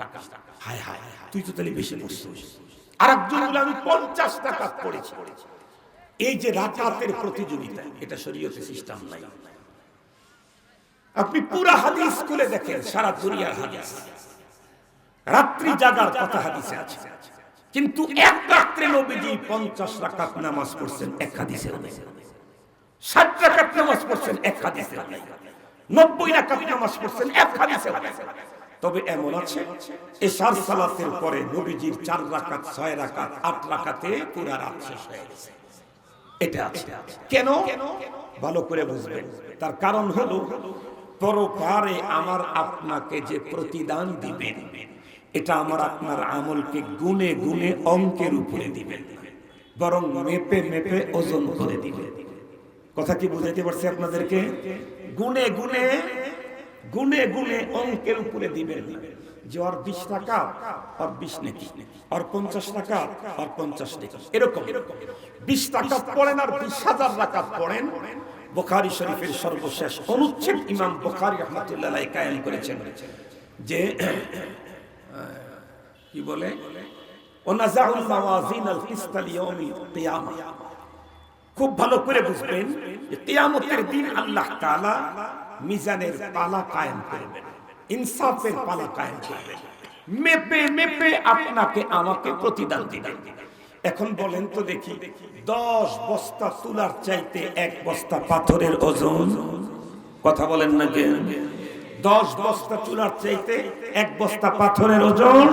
টাকা। হায় হায় তুই তো তাহলে বেশি পড়ছিস আর একজন বলে আমি পঞ্চাশ টাকা পড়েছি এই যে রাকাতের প্রতিযোগিতা এটা শরীয়তে সিস্টেম নাই। আপনি পুরা হাদিস খুলে দেখেন সারা দুনিয়ার হাদিস। রাত্রি জাগার কথা হাদিসে আছে। কিন্তু এক রাত্রে নবীজি পঞ্চাশ রাকাত নামাজ পড়ছেন এক হাদিসে নেই। ষাট রাকাত নামাজ পড়ছেন এক হাদিসে নেই। নব্বই রাকাত নামাজ পড়ছেন এক হাদিসে নেই। তবে এমন আছে, এশার সালাতের পরে নবীজির চার রাকাত, ছয় রাকাত, আট রাকাতে পুরা রাত শেষ হয়ে গেছে। এটা আছে। কেন? ভালো করে বুঝবেন। তার কারণ হলো পরকারে আমার আপনাকে যে প্রতিদান দিবেন, এটা আমার আপনার আমলকে গুনে গুনে অঙ্কের উপরে দিবেন বরং মেপে মেপে ওজন করে দিবেন। কথা কি বুঝাইতে পারছি আপনাদেরকে? গুনে গুনে গুনে গুনে অঙ্কের উপরে দিবেন যে ওর বিশ টাকা বিশ পঞ্চাশ টাকা পঞ্চাশ এরকম। বিশ টাকা পড়েন আর বিশ হাজার টাকা পড়েন। বোখারি শরীফের সর্বশেষ অনুচ্ছেদ ইমাম বোখারি রহমতুল্লাহ কায়েম করেছেন যে, কি বলে? ওনাজাউল মাওয়াজিন আল কিসত লিয়াউমি কিয়ামah খুব ভালো করে বুঝবেন যে কিয়ামতের দিন আল্লাহ তাআলা মিজানের পালা কায়েম করবেন, ইনসাফের পালা কায়েম করবেন। মেপে মেপে আপনাকে আমাকে প্রতিদান দিবেন। এখন বলেন তো দেখি, দশ বস্তা তুলার চাইতে এক বস্তা পাথরের ওজন। কথা বলেন না কেন? দশ বস্তা চুলার চাইতে এক বস্তা পাথরের ওজন।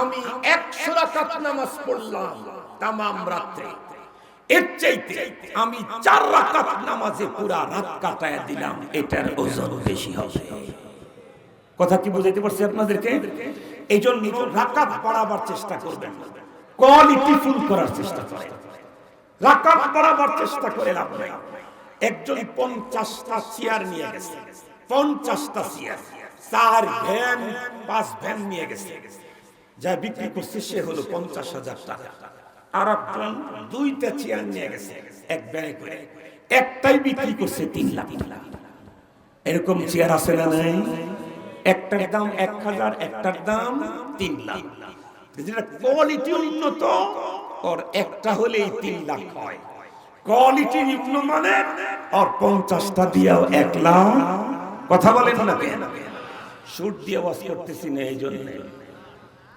আমি একশো রাকাত নামাজ পড়লাম তামাম রাত্রে। এর চাইতে আমি চার রাকাত নামাজে পুরা রাত কাটায় দিলাম, এটার ওজন বেশি হবে। কথা কি বুঝাইতে পারছি আপনাদেরকে? এই জন্য রাকাত বাড়াবার চেষ্টা করবেন। কোয়ালিটি ফুল করার চেষ্টা করেন। রাকাত বাড়াবার চেষ্টা করে লাভ নাই। একজন পঞ্চাশটা চেয়ার নিয়ে গেছে। পঞ্চাশটা চেয়ার। চার ভ্যান, পাঁচ ভ্যান নিয়ে গেছে। যা বিক্রি করছে সে হলো পঞ্চাশ হাজার টাকা। আর দুইটা চেয়ার নিয়ে গেছে, এক ব্যানে করে। একটাই বিক্রি করছে তিন লাখ এরকম চেয়ার আছে না নাই? একটার দাম এক হাজার, একটার দাম তিন লাখ। যেটা কোয়ালিটি উন্নত ওর একটা হলেই তিন লাখ হয়। কোয়ালিটি নিম্ন মানে আর পঞ্চাশটা দিয়েও এক লাখ। কথা বলেন না কেন? সুট দিয়ে ওয়াজ করতেছি না এই জন্য।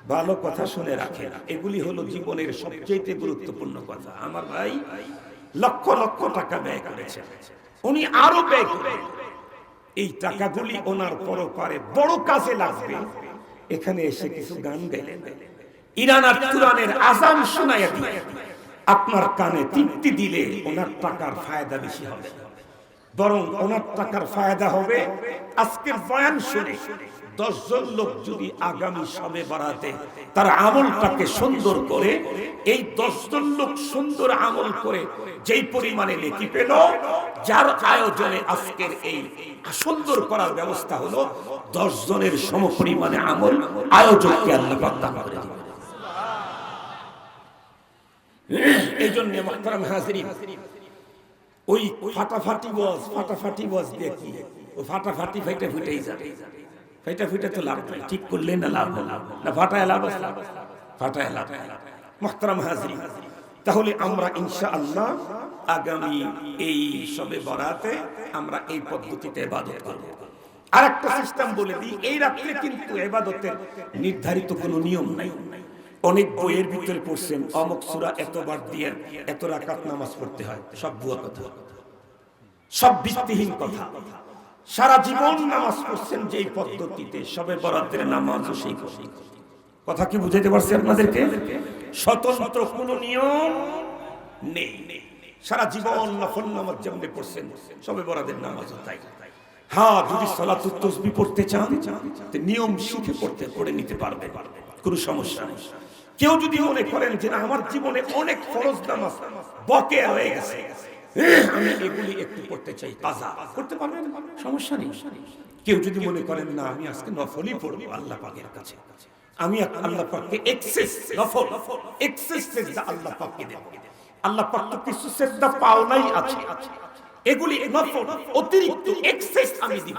ভালো কথা শুনে রাখেন। এগুলি হলো জীবনের সবচেয়ে গুরুত্বপূর্ণ কথা। আমার ভাই লক্ষ লক্ষ টাকা ব্যয় করেছে উনি আরও ব্যয় করেন। এই টাকাগুলি ওনার পরপারে বড় কাজে লাগবে। এখানে এসে কিছু গান গাইলেন। ইরান আর তুরানের আজান শোনাইয়া দিয়ে আপনার কানে তৃপ্তি দিলে ওনার টাকার ফায়দা বেশি হবে। বরং ওনার টাকার ফায়দা হবে। আজকের বয়ান শুনে দশজন লোক যদি আগামী সবে বাড়াতে তার আমলটাকে সুন্দর করে, এই দশজন লোক সুন্দর আমল করে যেই পরিমাণে নেকি পেল, যার আয়োজনে আজকের এই সুন্দর করার ব্যবস্থা হলো দশ জনের সম পরিমাণে আমল আয়োজককে আল্লাহ দান করে দিবেন। এই জন্য মোহতারাম হাজরিন ওই ফাটাফাটি বস ফাটাফাটি বস দেখি ও ফাটাফাটি ফাইটা ফুটেই যাবে। ফাইটা ফুটে তো লাভ নাই, ঠিক করলে না লাভ না না ফাটায় লাভ আছে? ফাটায় লাভ মোহতারাম হাজরিন তাহলে আমরা ইনশা আল্লাহ আগামী এই সবে বরাতে আমরা এই পদ্ধতিতে ইবাদত করব। আর একটা সিস্টেম বলে দিই, এই রাত্রে কিন্তু ইবাদতের নির্ধারিত কোনো নিয়ম নাই। অনেক বইয়ের ভিতরে পড়ছেন, অমুক সূরা এতবার দিয়ে এত রাকাত নামাজ পড়তে হয়, সব ভুয়া কথা। সব ভিত্তিহীন কথা। সারা জীবন নামাজ পড়ছেন যেই পদ্ধতিতে, সবে বরাতের নামাজও সেই কথা কি বুঝাইতে পারছি আপনাদেরকে? স্বতন্ত্র কোনো নিয়ম নেই। সারা জীবন নফল নামাজ যেমন পড়ছেন, সবে বরাতের নামাজও তাই। হ্যাঁ যদি সলাতুত তসবি পড়তে চান নিয়ম শিখে পড়তে, পড়ে নিতে পারবে কোনো সমস্যা নেই। কেউ যদি মনে করেন যে না, আমার জীবনে অনেক ফরজ নামাজ বকে হয়ে গেছে আমি এগুলি একটু পড়তে চাই। কাজা করতে পারবেন? সমস্যা নেই। কেউ যদি মনে করেন, না, আমি আজকে নফলই পড়ব আল্লাহ পাকের কাছে। আমি আল্লাহ পাককে এক্সেস নফল এক্সেস সেজদা আল্লাহ পাককে দেব। আল্লাহ পাক তো কিছু সেজদা পাওনাই আছে। এগুলি নফল, অতিরিক্ত এক্সেস আমি দিব।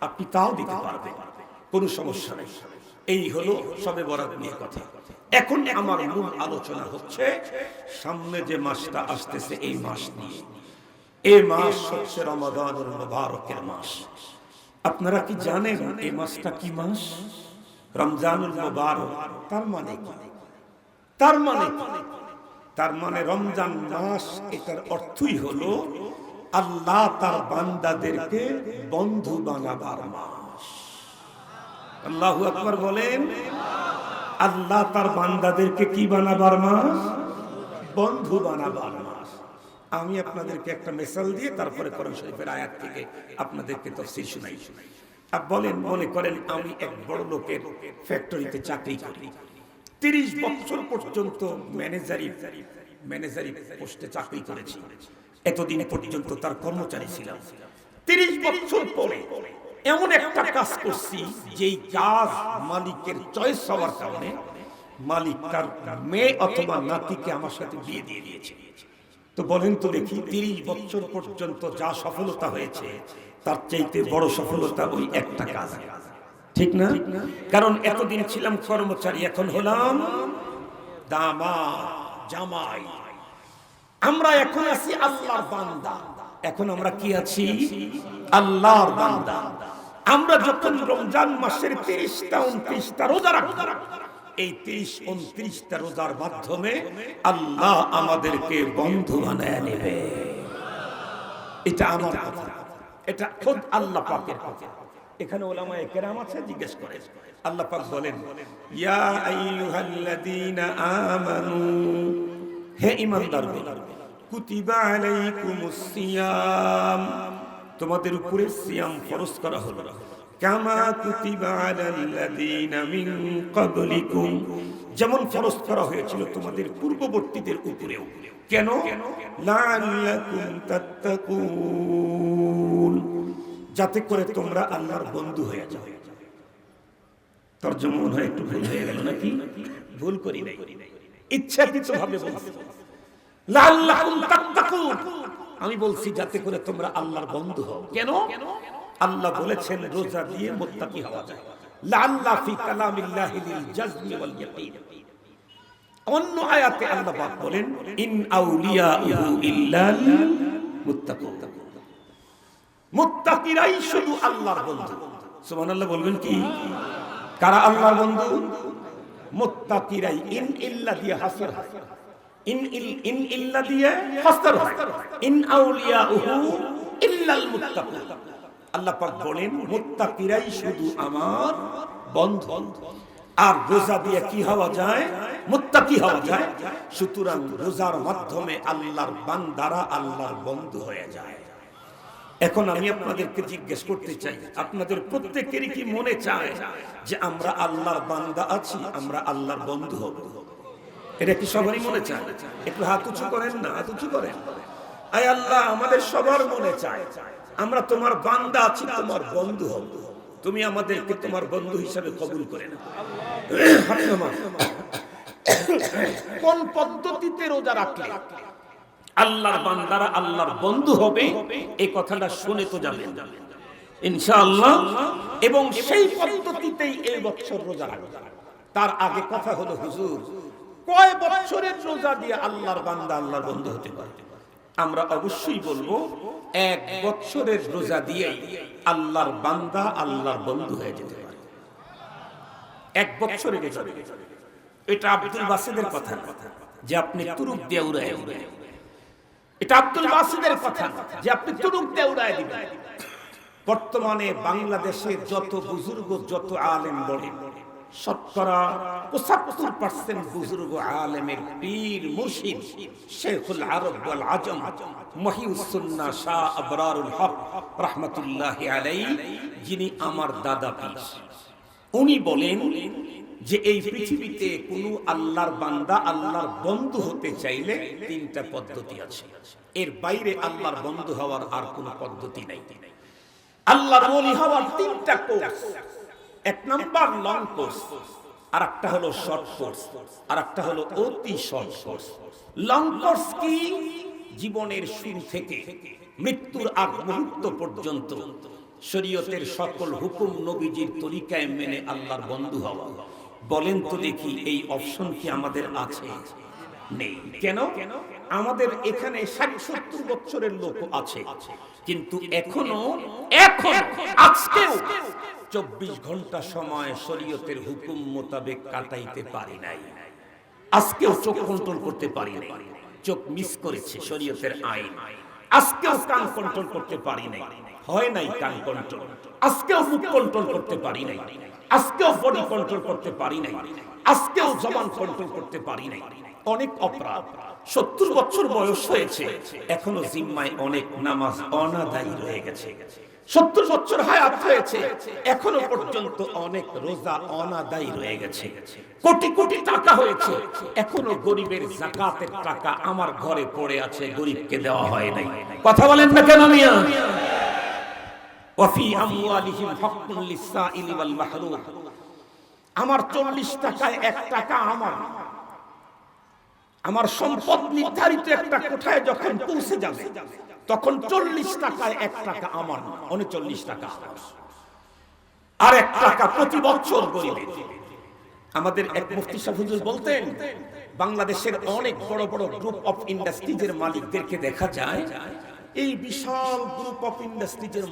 আপনি তাও দিতে পারবেন। কোনো সমস্যা নেই। এই হলো সবে বরাত নিয়ে কথা। এখন আমার মূল আলোচনা হচ্ছে, সামনে যে মাসটা আসতেছে এই মাস নিয়ে। এই মাস হচ্ছে রমাদানুল মুবারকের মাস। আপনারা কি জানেন এই মাসটা কি মাস? রমজানুল মুবারক তার মানে কি? তার মানে তার মানে রমজান মাস এটার অর্থই হলো আল্লাহ তার বান্দাদেরকে বন্ধু বানাবার মাস। আল্লাহু আকবার বলেন, আল্লাহ তার বান্দাদেরকে কি বানাবার মাস? বন্ধু বানাবার মাস। আমি আপনাদেরকে একটা মেসাল দিয়ে তারপরে কোরআন শরীফের আয়াত থেকে আপনাদেরকে তফসিল শুনাই। আর বলেন, মনে করেন আমি এক বড় লোকের ফ্যাক্টরিতে চাকরি করি। তিরিশ বছর পর্যন্ত ম্যানেজারি ম্যানেজারি পোস্টে চাকরি করেছি। এতদিন পর্যন্ত তার কর্মচারী ছিলাম। তিরিশ বছর পরে এমন একটা কাজ করছি, যেই কাজ মালিকের চয়েস হওয়ার কারণে মালিক তার মেয়ে অথবা নাতিকে আমার সাথে বিয়ে দিয়ে দিয়েছে। তো বলেন তো দেখি, তিরিশ বছর পর্যন্ত যা সফলতা হয়েছে, তার চাইতে বড় সফলতা ওই একটা কাজ। ঠিক না? কারণ এতদিন ছিলাম কর্মচারী, এখন হলাম দামা, জামাই। আমরা এখন আছি আল্লাহর বান্দা। এখন আমরা কি আছি? আল্লাহর বান্দা। আমরা যখন রমজান মাসের তেইশটা উনত্রিশটা রোজা রাখব, এই তিরিশ উনত্রিশটা রোজার মাধ্যমে আল্লাহ আমাদেরকে বন্ধু বানায় নেবে। এটা আমার কথা। এটা খোদ আল্লাহ পাকের কথা। এখানে ওলামায়ে কেরাম আছে, জিজ্ঞেস করে। আল্লাহ পাক বলেন, ইয়া আইয়ুহাল্লাযীনা আমানু, হে ঈমানদারগণ, কুতিবা আলাইকুমুস সিয়াম। তোমাদের উপরে সিয়াম ফরজ করা হলো। কামা কুতিবা মিন ক্বাবলিকুম। যেমন ফরজ করা হয়েছিল তোমাদের পূর্ববর্তীদের উপরেও। কেন? লাআল্লাকুম তাত্তাকুন। যাতে করে তোমরা আল্লাহর বন্ধু হয়ে যাও। তর্জমা হয় একটু ভুল হয়ে গেল নাকি? ভুল করি নাই। ইচ্ছাকৃত ভাবে বলছি। লাআল্লাকুম তাত্তাকুন। আমি বলছি, যাতে করে তোমরা আল্লাহর বন্ধু হও। কেন? আল্লাহ বলেছেন, রোজা দিয়ে মুত্তাকি হওয়া যায়। আল্লাহ বন্ধু। বলবেন কি? কারা আল্লাহর বন্ধু? মুত্তাকিরাই, ইন ইল্লা দিয়ে হাসর হয়। আর রোজা দিয়ে কি হওয়া যায়? হওয়া যায়। সুতরাং রোজার মাধ্যমে আল্লাহর বান্দারা আল্লাহর বন্ধু হয়ে যায়। এখন আমি আপনাদেরকে জিজ্ঞেস করতে চাই, আপনাদের প্রত্যেকেরই কি মনে চায় যে আমরা আল্লাহর বান্দা আছি, আমরা আল্লাহর বন্ধু হব? এটা কি সবারই মনে চায়? একটু হাত উঁচু করেন না? হাত উঁচু করেন। আয় আল্লাহ আমাদের সবার মনে চায়। আমরা তোমার বান্দা আছি তোমার বন্ধু হব। তুমি আমাদেরকে তোমার বন্ধু হিসাবে কবুল করে না কোন পদ্ধতিতে রোজা রাখলে? আল্লাহর বান্দারা আল্লাহর বন্ধু হবে এই কথাটা শুনে তো যাবেন। ইনশাআল্লাহ। এবং সেই পদ্ধতিতেই এই বছর রোজা রাখবে। তার আগে কথা হলো হুজুর কয় বছরের রোজা দিয়ে আল্লাহর বান্দা আল্লাহর বন্ধু হতে পারে? আমরা অবশ্যই বলব, এক বছরের রোজা দিয়েই আল্লাহর বান্দা আল্লাহর বন্ধু হয়ে যেতে পারে। এক বছরের রোজা এটা আব্দুল বাসিদের কথা যে আপনি তুরুক দিয়ে উড়ায় উড়ায় এটা আব্দুল বাসিদের কথা যে আপনি তুরুক দিয়ে উড়ায় দিবেন। বর্তমানে বাংলাদেশে যত বুজুর্গ, যত আলেম বলেন আলেমের শাহ আবরারুল যিনি আমার দাদা উনি বলেন যে এই পৃথিবীতে কোন আল্লাহর বান্দা আল্লাহর বন্ধু হতে চাইলে তিনটা পদ্ধতি আছে। এর বাইরে আল্লাহর বন্ধু হওয়ার আর কোনো পদ্ধতি নাই। আল্লাহর ওলি হওয়ার তিনটা কোর্স। এক নাম্বার লং কোর্স আর একটা হলো শর্ট কোর্স আর একটা হলো অতি শর্ট কোর্স লং কোর্স কি? জীবনের শুরু থেকে মৃত্যুর আগ মুহূর্ত পর্যন্ত শরীয়তের সকল হুকুম নবীজির তরিকায় মেনে আল্লাহর বন্ধু হওয়া। বলেন তো দেখি, এই অপশন কি আমাদের আছে? নেই। কেন? আমাদের এখানে ষাট সত্তর বছরের লোক আছে। কিন্তু এখনও, এখন, আজকেও চব্বিশ ঘণ্টা সময় শরীয়তের হুকুম মোতাবেক কাটাইতে পারি নাই। আজকেও চোখ কন্ট্রোল করতে পারি নাই। চোখ মিস করেছে শরীয়তের আইন। আজকেও কান কন্ট্রোল করতে পারি নাই। হয় নাই কান কন্ট্রোল। আজকেও মুখ কন্ট্রোল করতে পারি নাই। আজকেও বডি কন্ট্রোল করতে পারি নাই। আজকেও জবান কন্ট্রোল করতে পারি নাই। অনেক অপরাধ। সত্তর বছর বয়স হয়েছে। এখনও জিম্মায় অনেক নামাজ অনাদায়ী রয়ে গেছে। সত্তর বছর হায়াত হয়েছে। এখনও পর্যন্ত অনেক রোজা অনাদায়ী রয়ে গেছে। কোটি কোটি টাকা হয়েছে। এখনও গরিবের জাকাতের টাকা আমার ঘরে পড়ে আছে গরিবকে দেওয়া হয় নাই। কথা বলেন না কেন মিয়া? ওয়াফি আমওয়ালিহিম হাক্কুন লিসাইলি ওয়াল মাহরুম আমার চল্লিশ টাকায় এক টাকা আমার। আমার সম্পদ নির্ধারিত একটা কোঠায় যখন পৌঁছে যাবে, তখন চল্লিশ টাকায় এক টাকা আমার, উনচল্লিশ টাকা আর এক টাকা প্রতি বছর গরিবের। আমাদের এক মুফতি হুজুর বলতেন, বাংলাদেশের অনেক বড় বড় গ্রুপ অফ ইন্ডাস্ট্রিজের মালিকদেরকে দেখা যায়, এই বিশাল গ্রুপ অফ ইন্ডাস্ট্রিজের